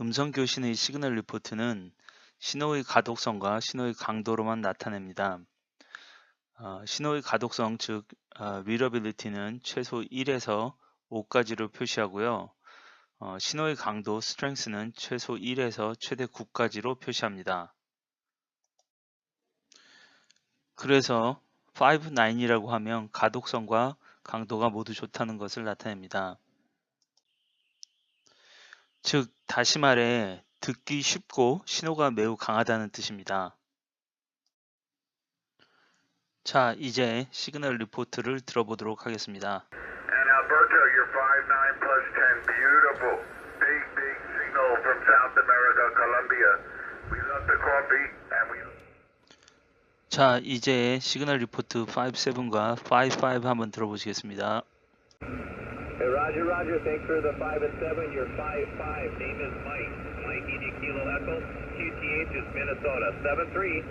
음성 교신의 시그널 리포트는 신호의 가독성과 신호의 강도로만 나타냅니다. 어, 신호의 가독성 즉 어, readability는 최소 1에서 5까지로 표시하고요. 어, 신호의 강도 strength는 최소 1에서 최대 9까지로 표시합니다. 그래서 5, 9이라고 하면 가독성과 강도가 모두 좋다는 것을 나타냅니다. 즉 다시 말해 듣기 쉽고 신호가 매우 강하다는 뜻입니다. 자 이제 시그널 리포트를 들어보도록 하겠습니다. And Alberto, you're 5'9 plus 10. Beautiful. Big, big signal from South America, Colombia. We love the coffee and we. 자 이제 시그널 리포트 57과 55 한번 들어보시겠습니다. Hey, Roger, Roger. Thanks for the 5 and 7. You're 5-5. Name is Mike. Mike, ED Kilo Echo. QTH is Minnesota. 7-3.